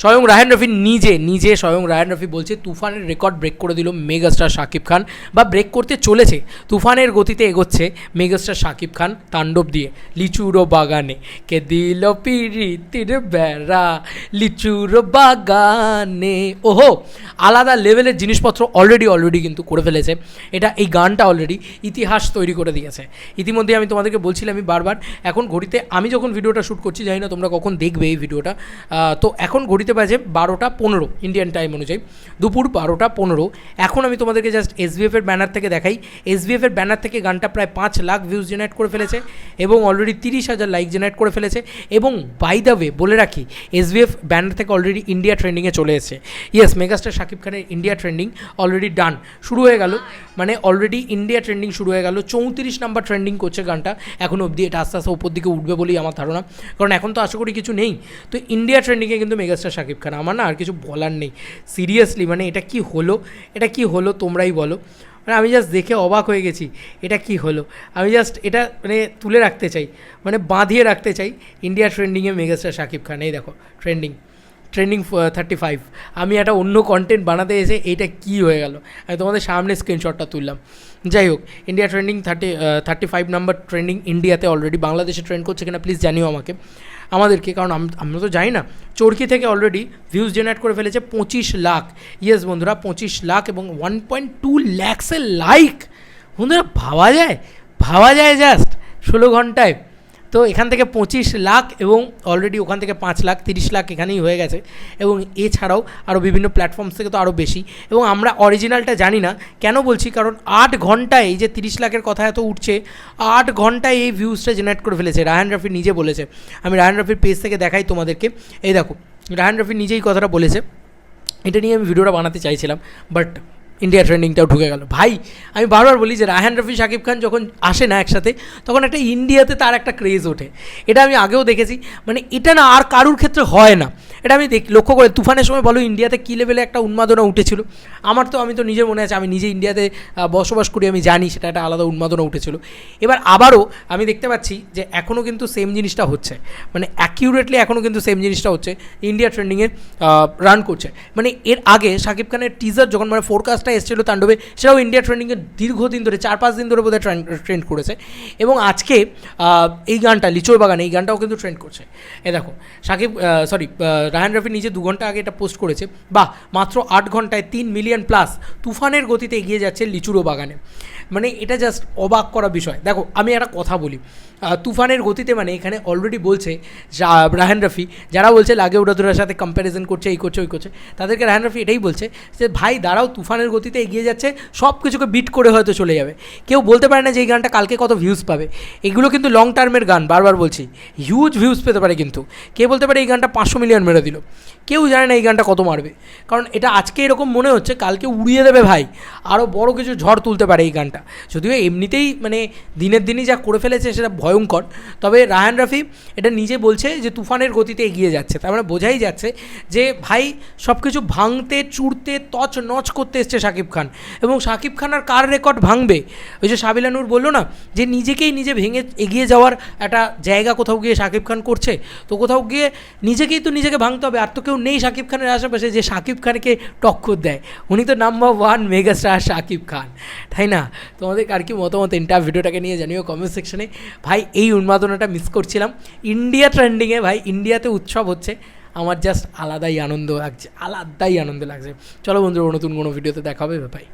স্বয়ং রায়হান রফি নিজে নিজে স্বয়ং রায়হান রফি বলছে, তুফানের রেকর্ড ব্রেক করে দিল মেগাস্টার শাকিব খান বা ব্রেক করতে চলেছে। তুফানের গতিতে এগোচ্ছে মেগাস্টার শাকিব খান তাণ্ডব দিয়ে। লিচুর বাগানে কে দিল পিরিতির বেড়া? লিচুর বাগানে। ওহো, আলাদা লেভেলের জিনিসপত্র অলরেডি অলরেডি কিন্তু করে ফেলেছে। এটা, এই গানটা অলরেডি ইতিহাস তৈরি করে দিয়েছে। ইতিমধ্যে আমি তোমাদেরকে বলছিলাম আমি বারবার, এখন ঘড়িতে আমি যখন ভিডিওটা শ্যুট করছি, জানি না তোমরা কখন দেখবে এই ভিডিওটা তো এখন ঘড়িতে বাজে বারোটা পনেরো ইন্ডিয়ান টাইম অনুযায়ী। দুপুর বারোটা পনেরো। এখন আমি তোমাদেরকে জাস্ট এসবিএফ এর ব্যানার থেকে দেখাই। এসবিএফ এর ব্যানার থেকে গানটা প্রায় পাঁচ লাখ ভিউজ জেনারেট করে ফেলেছে এবং অলরেডি তিরিশ হাজার লাইক জেনারেট করে ফেলেছে। এবং বাই দ্য ওয়ে বলে রাখি এসবিএফ ব্যানার থেকে অলরেডি ইন্ডিয়া ট্রেন্ডিংয়ে চলে এসেছে। ইয়েস মেগাস্টার শাকিব খানের ইন্ডিয়া ট্রেন্ডিং অলরেডি ডান শুরু হয়ে গেল মানে অলরেডি ইন্ডিয়া ট্রেন্ডিং শুরু হয়ে গেল। চৌত্রিশ নাম্বার ট্রেন্ডিং করছে গানটা। এখন অবধি এটা আস্তে আস্তে উপর দিকে উঠবে বলেই আমার ধারণা। কারণ এখন তো আশা করি কিছু নেই। তো ইন্ডিয়া ট্রেন্ডিংয়ে কিন্তু মেগাস্টার শাকিব খান। আমার না আর কিছু বলার নেই। সিরিয়াসলি মানে এটা কি হলো? এটা কি হলো তোমরাই বলো। মানে আমি জাস্ট দেখে অবাক হয়ে গেছি, এটা কি হলো? আমি জাস্ট এটা মানে তুলে রাখতে চাই। মানে বাঁধিয়ে রাখতে চাই ইন্ডিয়া ট্রেন্ডিংয়ে মেগাস্টার শাকিব খান। এই দেখো ট্রেন্ডিং ট্রেন্ডিং থার্টি ফাইভ আমি একটা অন্য কন্টেন্ট বানাতে এসে এইটা কি হয়ে গেল? আমি তোমাদের সামনে স্ক্রিনশটটা তুললাম। যাই হোক India trending thirty thirty five number trending ইন্ডিয়াতে অলরেডি বাংলাদেশে ট্রেন্ড করছে কিনা প্লিজ জানিও আমাকে। আমাদেরকে, কারণ আমরা তো জানি না। চরকি থেকে অলরেডি ভিউজ জেনারেট করে ফেলেছে পঁচিশ লাখ। ইয়েস বন্ধুরা, পঁচিশ লাখ এবং ওয়ান পয়েন্ট টু ল্যাক্সের লাইক বন্ধুরা, ভাবা যায়? ভাবা যায় জাস্ট ষোলো ঘন্টায়। তো এখান থেকে পঁচিশ লাখ এবং অলরেডি ওখান থেকে পাঁচ লাখ, তিরিশ লাখ এখানেই হয়ে গেছে। এবং এছাড়াও আরও বিভিন্ন প্ল্যাটফর্মস থেকে তো আরও বেশি। এবং আমরা অরিজিনালটা জানি না। কেন বলছি? কারণ আট ঘন্টায় এই যে তিরিশ লাখের কথা এত উঠছে, আট ঘন্টায় এই ভিউজটা জেনারেট করে ফেলেছে। রায়হান রফি নিজে বলেছে। আমি রায়হান রফির পেজ থেকে দেখাই তোমাদেরকে। এই দেখো, রায়হান রফি নিজেই কথাটা বলেছে। এটা নিয়ে আমি ভিডিওটা বানাতে চাইছিলাম বাট ইন্ডিয়া ট্রেন্ডিংটাও ঢুকে গেল। ভাই, আমি বারবার বলি যে রায়হান রফি, শাকিব খান যখন আসে না একসাথে, তখন একটা ইন্ডিয়াতে তার একটা ক্রেজ ওঠে। এটা আমি আগেও দেখেছি। মানে এটা না আর কারুর ক্ষেত্রে হয় না। এটা আমি দেখ, লক্ষ্য করে তুফানের সময় বলো ইন্ডিয়াতে কী লেভেলে একটা উন্মাদনা উঠেছিল? আমার তো, আমি তো নিজে মনে আছে, আমি নিজে ইন্ডিয়াতে বসবাস করি, আমি জানি সেটা একটা আলাদা উন্মাদনা উঠেছিল। এবার আবারও আমি দেখতে পাচ্ছি যে এখনও কিন্তু সেম জিনিসটা হচ্ছে। মানে অ্যাকিউরেটলি এখনও কিন্তু সেম জিনিসটা হচ্ছে। ইন্ডিয়া ট্রেন্ডিংয়ে রান করছে। মানে এর আগে শাকিব খানের টিজার যখন মানে ফোরকাস্টটা এসেছিল তাণ্ডবে, সেটাও ইন্ডিয়া ট্রেন্ডিংয়ে দীর্ঘদিন ধরে, চার পাঁচ দিন ধরে বোধহয় ট্রেন্ড ট্রেন্ড করেছে। এবং আজকে এই গানটা, লিচোর বাগানে, এই গানটাও কিন্তু ট্রেন্ড করছে। এ দেখো, সাকিব সরি রাহান রফি নিজে দু ঘণ্টা আগে এটা পোস্ট করেছে। বা মাত্র আট ঘন্টায় তিন মিলিয়ন প্লাস তুফানের গতিতে এগিয়ে যাচ্ছে লিচুরো বাগানে। মানে এটা জাস্ট অবাক করা বিষয়। দেখো, আমি একটা কথা বলি। তুফানের গতিতে মানে এখানে অলরেডি বলছে রাহান রফি, যারা বলছে, লাগে উড়াধুরার সাথে কম্প্যারিজন করছে, এই করছে, ওই করছে, তাদেরকে রাহান রফি এটাই বলছে যে, ভাই, দাঁড়াও, তুফানের গতিতে এগিয়ে যাচ্ছে সব কিছুকে বিট করে হয়তো চলে যাবে। কেউ বলতে পারে না যে, এই গানটা কালকে কত ভিউজ পাবে। এগুলো কিন্তু লং টার্মের গান, বারবার বলছি। হিউজ ভিউজ পেতে পারে কিন্তু। কে বলতে পারে, এই গানটা পাঁচশো মিলিয়ন মেরে দিল। কেউ জানে না, এই গানটা কত মারবে? কারণ এটা আজকে এরকম মনে হচ্ছে, কালকে উড়িয়ে দেবে ভাই। আরও বড় কিছু ঝড় তুলতে পারে এই গানটা। যদিও এমনিতেই মানে দিনের দিনই যা করে ফেলেছে সেটা ভয়ঙ্কর। তবে রায়ান রাফি এটা নিজে বলছে যে তুফানের গতিতে এগিয়ে যাচ্ছে। তার মানে বোঝাই যাচ্ছে যে ভাই সব কিছু ভাঙতে চুড়তে তছ নচ করতে এসছে শাকিব খান। এবং শাকিব খান আর কার রেকর্ড ভাঙবে? ওই যে সাবিলানুর বলল না যে নিজেকেই নিজে ভেঙে এগিয়ে যাওয়ার একটা জায়গা কোথাও গিয়ে শাকিব খান করছে। তো কোথাও গিয়ে নিজেকেই তো নিজেকে ভাঙতে হবে। আর তো কেউ নেই শাকিব খানের আশেপাশে যে শাকিব খানকে টক্কর দেয়। উনি তো number one megastar Shakib Khan. তাই না? তোমাদের আর কি মতামত? এন্টার ভিডিওটাকে নিয়ে জানিও কমেন্ট সেকশনে ভাই, এই উন্মাদনাটা মিস করছিলাম। ইন্ডিয়া ট্রেন্ডিংয়ে ভাই ইন্ডিয়াতে উৎসব হচ্ছে। আমার জাস্ট আলাদাই আনন্দ লাগছে, আলাদাই আনন্দ লাগছে। চলো বন্ধুরা, নতুন কোনো ভিডিওতে দেখা হবে ভাই